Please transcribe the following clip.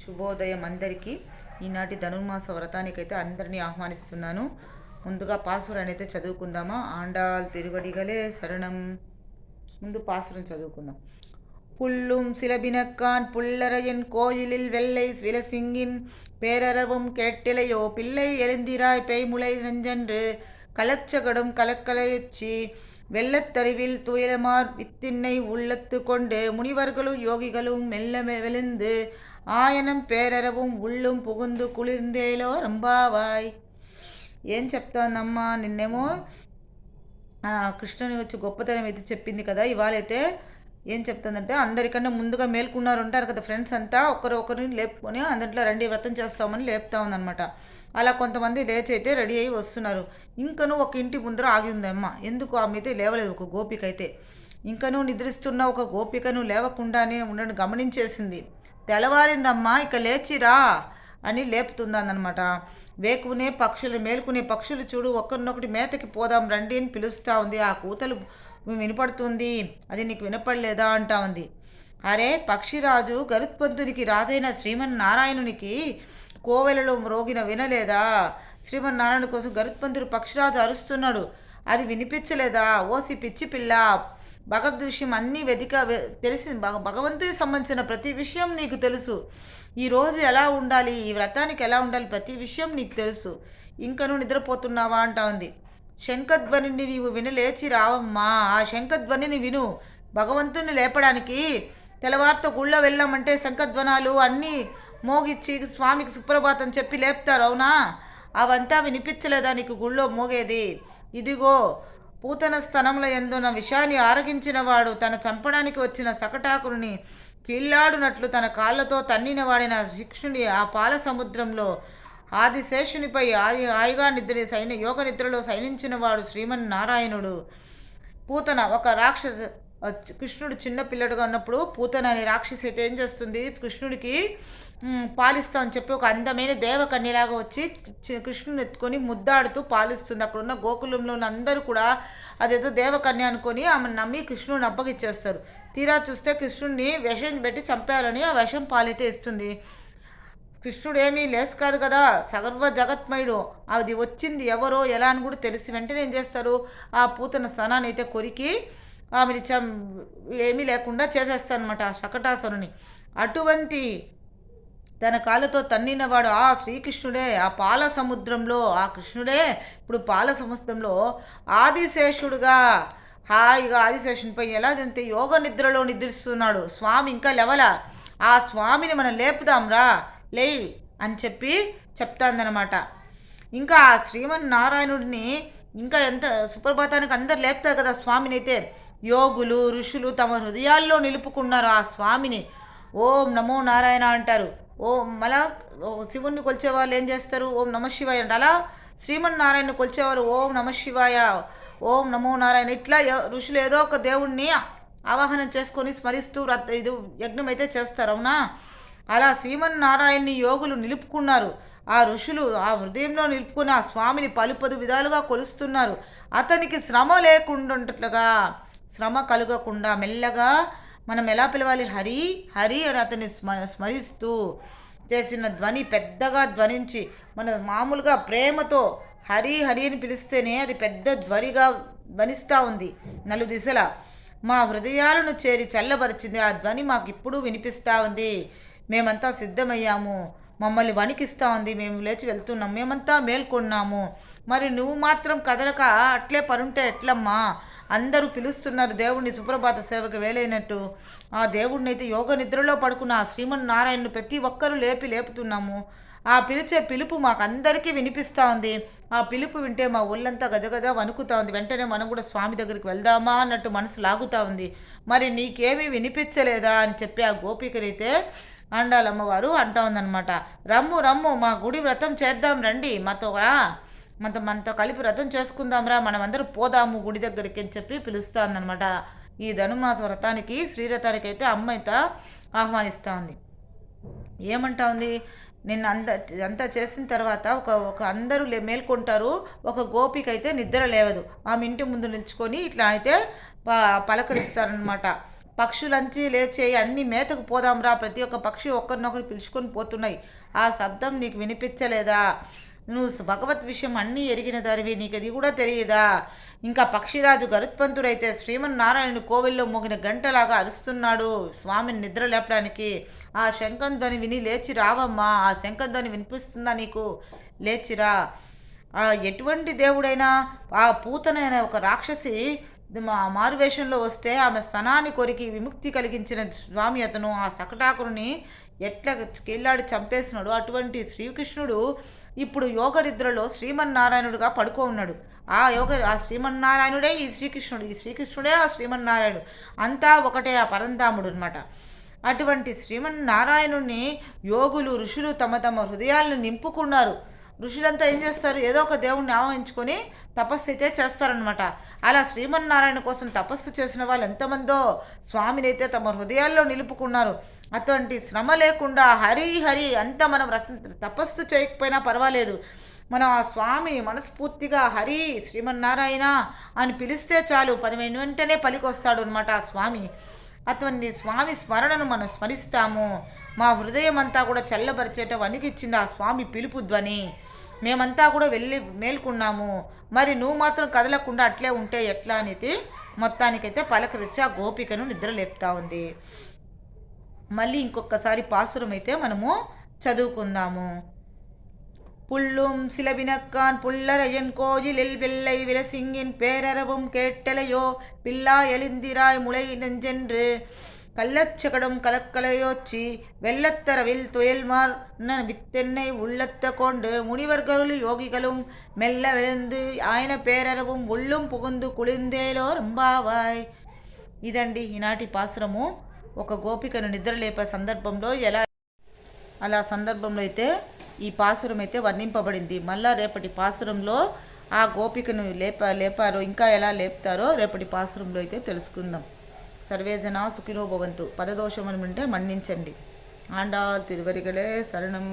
శుభోదయం అందరికీ ఈనాటి ధనుర్మాస వ్రతానికైతే అందరినీ ఆహ్వానిస్తున్నాను ముందుగా పాసురాన్ని అయితే చదువుకుందామా ఆండాల్ తిరువడిగలే శరణం ముందు పాసురం చదువుకుందాం புல்லும் சிலபினக்கான் புல்லரையன் கோயிலில் வெள்ளை விலசிங்கின் பேரறவும் கேட்டிலையோ பிள்ளை எழுந்திராய் பெய்முளை நெஞ்சென்று கலச்சகடும் கலக்கலையுச்சி வெள்ளத்தறிவில் துயரமார் வித்தின்னை உள்ளத்து கொண்டு முனிவர்களும் யோகிகளும் மெல்ல வெளுந்து ఆయనం పేరరవం ఉళ్ళుం పుగుందు కుళిందేలో రంభావాయ్. ఏం చెప్తోందమ్మా నిన్నేమో? కృష్ణుని వచ్చి గొప్పతనం అయితే చెప్పింది కదా ఇవాళైతే ఏం చెప్తుందంటే అందరికన్నా ముందుగా మేల్కున్నారు ఉంటారు కదా ఫ్రెండ్స్ అంతా ఒకరు ఒకరిని లేపుకొని అందులో రండి వ్రతం చేస్తామని లేపుతా ఉందన్నమాట. అలా కొంతమంది లేచి అయితే రెడీ అయ్యి వస్తున్నారు. ఇంకను ఒక ఇంటి ముందర ఆగి ఉంది అమ్మ. ఎందుకు ఆమె అయితే లేవలేదు ఒక గోపిక అయితే ఇంకను నిద్రిస్తున్న ఒక గోపికను లేవకుండానే ఉండడం గమనించేసింది. తెల్లవారిందమ్మా ఇక లేచిరా అని లేపుతుందన్నమాట. వేకునే పక్షులు మేలుకునే పక్షులు చూడు ఒకరినొకటి మేతకి పోదాం రండి అని పిలుస్తూ ఉంది. ఆ కూతలు వినపడుతుంది. అది నీకు వినపడలేదా అంటా ఉంది. అరే పక్షిరాజు గరుత్పంతునికి రాజైన శ్రీమన్నారాయణునికి కోవెలలో మ్రోగిన వినలేదా? శ్రీమన్నారాయణ కోసం గరుత్పంతుడు పక్షిరాజు అరుస్తున్నాడు. అది వినిపించలేదా? ఓసి పిచ్చి పిల్ల భగవద్ విషయం అన్నీ వెతిక వె- తెలిసి భగవంతుడికి సంబంధించిన ప్రతి విషయం నీకు తెలుసు. ఈ రోజు ఎలా ఉండాలి ఈ వ్రతానికి ఎలా ఉండాలి ప్రతి విషయం నీకు తెలుసు. ఇంకను నిద్రపోతున్నావా అంటా ఉంది శంఖధ్వనిని నీవు వినలేచి రావమ్మా. ఆ శంఖధ్వనిని విను. భగవంతుని లేపడానికి తెల్లవారితో గుళ్ళో వెళ్ళామంటే శంఖధ్వనాలు అన్నీ మోగిచ్చి స్వామికి సుప్రభాతం చెప్పి లేపుతారు అవునా? అవంతా వినిపించలేదా నీకు గుళ్ళో మోగేది? ఇదిగో పూతన స్థనంలో ఎందున విషాన్ని ఆరగించినవాడు తన చంపడానికి వచ్చిన సకటాకుని కీళ్ళాడునట్లు తన కాళ్ళతో తన్నిన వాడిన శిక్షుని ఆ పాల సముద్రంలో ఆదిశేషునిపై ఆది హాయిగా నిద్ర సైన్య యోగ నిద్రలో శయనించిన శ్రీమన్ నారాయణుడు పూతన ఒక రాక్షస కృష్ణుడు చిన్న పిల్లడుగా ఉన్నప్పుడు పూతన అనే రాక్షసి అయితే ఏం చేస్తుంది? కృష్ణుడికి పాలిస్తా అని చెప్పి ఒక అందమైన దేవకన్యలాగా వచ్చి కృష్ణుని ఎత్తుకొని ముద్దాడుతూ పాలిస్తుంది. అక్కడ ఉన్న గోకులంలో ఉన్న అందరూ కూడా అదేదో దేవకన్య అనుకొని ఆమెను నమ్మి కృష్ణుడిని అప్పగిచ్చేస్తారు. తీరా చూస్తే కృష్ణుడిని విషం పెట్టి చంపేయాలని ఆ విషం పాలైతే ఇస్తుంది. కృష్ణుడు ఏమీ లేస్ కాదు కదా సగర్వ జగత్మయుడు. అది వచ్చింది ఎవరో ఎలా అని కూడా తెలిసి వెంటనే ఏం చేస్తారు? ఆ పూతన స్నానాన్ని అయితే కొరికి ఆమెని చం ఏమీ లేకుండా చేసేస్తానమాట ఆ శకటాసురుని. అటువంటి తన కాళ్ళతో తన్నినవాడు ఆ శ్రీకృష్ణుడే ఆ పాల సముద్రంలో ఆ కృష్ణుడే. ఇప్పుడు పాల సముద్రంలో ఆదిశేషుడుగా హాయిగా ఆదిశేషునిపై ఎలా తింటే యోగ నిద్రలో నిద్రిస్తున్నాడు. స్వామి ఇంకా లెవల. ఆ స్వామిని మనం లేపుదాంరా లేయ్ అని చెప్పి చెప్తాందనమాట ఇంకా ఆ శ్రీమన్నారాయణుడిని ఇంకా ఎంత సుప్రభాతానికి అందరు లేపుతారు కదా స్వామిని అయితే యోగులు ఋషులు తమ హృదయాల్లో నిలుపుకున్నారు ఆ స్వామిని. ఓం నమో నారాయణ అంటారు. ఓం మళ్ళా శివుణ్ణి కొలిచేవాళ్ళు ఏం చేస్తారు? ఓం నమ శివాయ అంటే అలా శ్రీమన్నారాయణ కొలిచేవారు ఓం నమ శివాయ ఓం నమో నారాయణ. ఇట్లా ఋషులు ఏదో ఒక దేవుణ్ణి ఆవాహనం చేసుకొని స్మరిస్తూ రత్ ఇది యజ్ఞం అయితే చేస్తారు అవునా? అలా శ్రీమన్నారాయణ్ణి యోగులు నిలుపుకున్నారు. ఆ ఋషులు ఆ హృదయంలో నిలుపుకుని ఆ స్వామిని పలుపదు విధాలుగా కొలుస్తున్నారు. అతనికి శ్రమ లేకుండా శ్రమ కలగకుండా మెల్లగా మనం ఎలా పిలవాలి? హరి హరి అని అతన్ని స్మ స్మరిస్తూ చేసిన ధ్వని పెద్దగా ధ్వనించి మన మామూలుగా ప్రేమతో హరి హరి అని పిలిస్తేనే అది పెద్ద ధ్వనిగా ధ్వనిస్తూ ఉంది. నలు దిశల మా హృదయాలను చేరి చల్లబరిచింది. ఆ ధ్వని మాకు ఇప్పుడు వినిపిస్తూ ఉంది. మేమంతా సిద్ధమయ్యాము. మమ్మల్ని వణికిస్తూ ఉంది. మేము లేచి వెళ్తున్నాం. మేమంతా మేల్కొన్నాము. మరి నువ్వు మాత్రం కదలక అట్లే పరుంటే ఎట్లమ్మా? అందరూ పిలుస్తున్నారు దేవుణ్ణి సుప్రభాత సేవకు వేలైనట్టు. ఆ దేవుడిని అయితే యోగ నిద్రలో పడుకున్న ఆ శ్రీమన్నారాయణను ప్రతి ఒక్కరూ లేపి లేపుతున్నాము. ఆ పిలిచే పిలుపు మాకందరికీ వినిపిస్తూ ఉంది. ఆ పిలుపు వింటే మా ఒళ్ళంతా గజగజ వణుకుతూ ఉంది. వెంటనే మనం కూడా స్వామి దగ్గరికి వెళ్దామా అన్నట్టు మనసు లాగుతా ఉంది. మరి నీకేమీ వినిపించలేదా అని చెప్పి ఆ గోపికరైతే అండాలమ్మవారు అంటా ఉందన్నమాట. రమ్ము రమ్ము మా గుడి వ్రతం చేద్దాం రండి మాతో రా. మనతో మనతో కలిపి వ్రతం చేసుకుందాంరా మనం పోదాము గుడి దగ్గరికి అని చెప్పి పిలుస్తా ఉందన్నమాట ఈ ధనుమాస వ్రతానికి శ్రీరథానికి అయితే అమ్మ ఆహ్వానిస్తూ ఉంది ఏమంటా ఉంది నిన్న అంద అంతా చేసిన తర్వాత ఒక ఒక అందరూ లే మేల్కొంటారు. ఒక గోపికైతే అయితే నిద్ర లేవదు. ఆమె ఇంటి ముందు నిల్చుకొని ఇట్లా అయితే పలకరిస్తారనమాట పక్షులంచి లేచి అన్ని మేతకు పోదాంరా. ప్రతి ఒక్క పక్షి ఒకరినొకరు పిలుచుకొని పోతున్నాయి. ఆ శబ్దం నీకు వినిపించలేదా? నువ్వు భగవత్ విషయం అన్నీ ఎరిగిన దానివి నీకు అది కూడా తెలియదా? ఇంకా పక్షిరాజు గరుత్పంతుడైతే శ్రీమన్నారాయణుడు కోవిల్లో మోగిన గంటలాగా అరుస్తున్నాడు. స్వామిని నిద్ర లేపడానికి ఆ శంఖం ధ్వని విని లేచి రావమ్మా ఆ శంఖం ధ్వని వినిపిస్తుందా నీకు? లేచిరా ఆ ఎటువంటి దేవుడైనా? ఆ పూతనైన ఒక రాక్షసి మా మారువేషంలో వస్తే ఆమె స్థనాన్ని కొరికి విముక్తి కలిగించిన స్వామి అతను ఆ సకటాకురుని ఎట్లా కిల్లాడి చంపేసినాడు. అటువంటి శ్రీకృష్ణుడు ఇప్పుడు యోగ నిద్రలో శ్రీమన్నారాయణుడుగా పడుకో ఉన్నాడు. ఆ యోగ ఆ శ్రీమన్నారాయణుడే ఈ శ్రీకృష్ణుడు ఈ శ్రీకృష్ణుడే ఆ శ్రీమన్నారాయణుడు. అంతా ఒకటే ఆ పరంధాముడు అనమాట అటువంటి శ్రీమన్నారాయణుడిని యోగులు ఋషులు తమ తమ హృదయాలను నింపుకున్నారు. ఋషులంతా ఏం చేస్తారు? ఏదో ఒక దేవుణ్ణి ఆవహించుకొని తపస్సు అయితే చేస్తారనమాట అలా శ్రీమన్నారాయణ కోసం తపస్సు చేసిన వాళ్ళు ఎంతమందో స్వామిని అయితే తమ హృదయాల్లో నిలుపుకున్నారు. అటువంటి శ్రమ లేకుండా హరి హరి అంతా మనం రస తపస్సు చేయకపోయినా పర్వాలేదు. మనం ఆ స్వామిని మనస్ఫూర్తిగా హరి శ్రీమన్నారాయణ అని పిలిస్తే చాలు పని వెంటనే పలికొస్తాడు అనమాట ఆ స్వామి. అటువంటి స్వామి స్మరణను మనం స్మరిస్తాము. మా హృదయం అంతా కూడా చల్లబరిచేట వణికిచ్చింది ఆ స్వామి పిలుపు ధ్వని. మేమంతా కూడా వెళ్ళి మేల్కొన్నాము మరి నువ్వు మాత్రం కదలకుండా అట్లే ఉంటే ఎట్లా అనేది మొత్తానికైతే పలకరించి ఆ గోపికను నిద్ర లేపుతా ఉంది మళ్ళీ ఇంకొకసారి పాసురం అయితే మనము చదువుకుందాము புள்ளும் சிலவினக்கான் புல்லரையன் கோயிலில் வெள்ளை விலசிங்கின் பேரறவும் கேட்டலையோ பில்லா எழுந்திராய் முளை நெஞ்சென்று கள்ளச்சகடம் கலக்கலையோச்சி வெள்ளத்தரவில் துயல்மார் வித்தென்னை உள்ளத்த கொண்டு முனிவர்கள் யோகிகளும் மெல்ல விழுந்து ஆயன பேரரவும் உள்ளும் புகுந்து కుళిందేలో రంబావాయ్ ఇదండి ఈనాటి పాసురము. ఒక గోపికను నిద్రలేప సందర్భంలో ఎలా అలా సందర్భంలో అయితే ఈ పాసురం అయితే వర్ణింపబడింది. మళ్ళా రేపటి పాసురంలో ఆ గోపికను లేప లేపారో ఇంకా ఎలా లేపుతారో రేపటి పాసురంలో అయితే తెలుసుకుందాం. సర్వేజన సుఖినో భవంతు. పదదోషం అంటే మన్నించండి. ఆండా తిరువరిగలే శరణం.